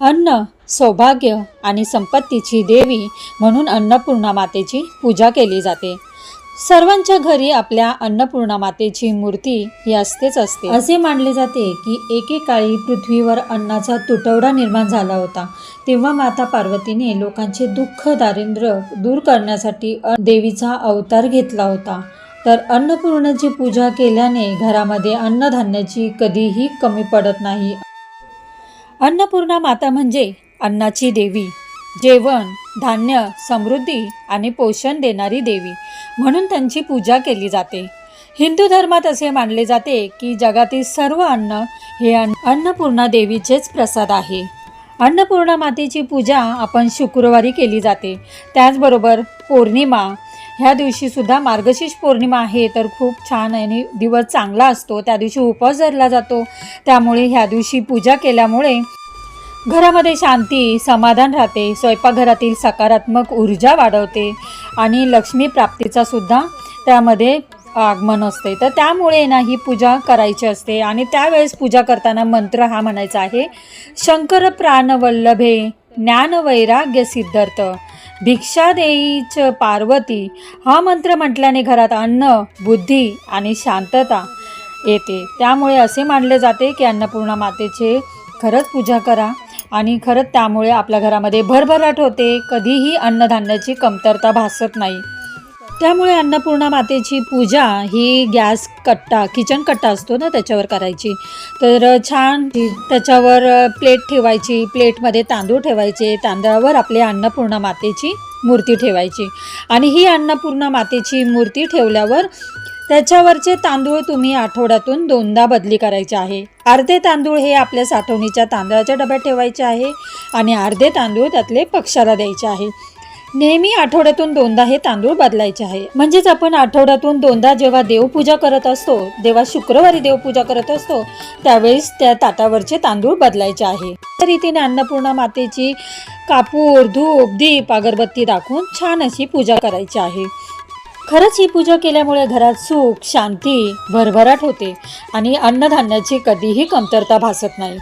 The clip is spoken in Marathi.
अन्न सौभाग्य आणि संपत्तीची देवी म्हणून अन्नपूर्णा मातेची पूजा केली जाते. सर्वांच्या घरी आपल्या अन्नपूर्णा मातेची मूर्ती ही असतेच असते. असे मानले जाते की एकेकाळी पृथ्वीवर अन्नाचा तुटवडा निर्माण झाला होता. तेव्हा माता पार्वतीने लोकांचे दुःख दारिद्र्य दूर करण्यासाठी देवीचा अवतार घेतला होता. तर अन्नपूर्णाची पूजा केल्याने घरामध्ये अन्नधान्याची कधीही कमी पडत नाही. अन्नपूर्णा माता म्हणजे अन्नाची देवी. जेवण धान्य समृद्धी आणि पोषण देणारी देवी. म्हणून त्यांची पूजा केली जाते. हिंदू धर्मात असे मानले जाते की जगातील सर्व अन्न हे अन्न अन्नपूर्णा देवीचेच प्रसाद आहे. अन्नपूर्णा मातेची पूजा आपण शुक्रवारी केली जाते. त्याचबरोबर पौर्णिमा. ह्या दिवशीसुद्धा मार्गशीर्ष पौर्णिमा आहे तर खूप छान आणि दिवस चांगला असतो. त्या दिवशी उपवास धरला जातो. त्यामुळे ह्या दिवशी पूजा केल्यामुळे घरामध्ये शांती समाधान राहते स्वयंपाकघरातील सकारात्मक ऊर्जा वाढवते आणि लक्ष्मी प्राप्तीचा सुद्धा त्यामध्ये आगमन असते. तर त्यामुळे ना ही पूजा करायची असते आणि त्यावेळेस पूजा करताना मंत्र हा म्हणायचा आहे शंकर प्राणवल्लभे ज्ञान वैराग्य सिद्धार्थ भिक्षा देईच पार्वती. हा मंत्र म्हटल्याने घरात अन्न बुद्धी आणि शांतता येते. त्यामुळे असे मानले जाते की अन्नपूर्णा मातेचे खरंच पूजा करा. आणि खरंच त्यामुळे आपल्या घरामध्ये भरभराट होते. कधीही अन्नधान्याची कमतरता भासत नाही. त्यामुळे अन्नपूर्णा मातेची पूजा ही गॅस कट्टा किचन कट्टा असतो ना त्याच्यावर करायची. तर छान त्याच्यावर प्लेट ठेवायची. प्लेटमध्ये तांदूळ ठेवायचे. तांदळावर आपली अन्नपूर्णा मातेची मूर्ती ठेवायची. आणि ही अन्नपूर्णा मातेची मूर्ती ठेवल्यावर त्याच्यावरचे तांदूळ तुम्ही आठवड्यातून दोनदा बदली करायचे आहे. अर्धे तांदूळ हे आपल्या साठवणीच्या तांदळाच्या डब्यात ठेवायचे आहे आणि अर्धे तांदूळ त्यातले पक्षाला द्यायचे आहे. नेहमी आठवड्यातून दोनदा हे तांदूळ बदलायचे आहे. म्हणजेच आपण आठवड्यातून दोनदा जेव्हा देवपूजा करत असतो तेव्हा शुक्रवारी देवपूजा करत असतो त्यावेळेस त्या ताटावरचे तांदूळ बदलायचे आहे. त्या रीतीने अन्नपूर्णा मातेची कापूर धूप दीप अगरबत्ती दाखवून छान अशी पूजा करायची आहे. खरंच ही पूजा केल्यामुळे घरात सुख शांती भरभराट होते आणि अन्नधान्याची कधीही कमतरता भासत नाही.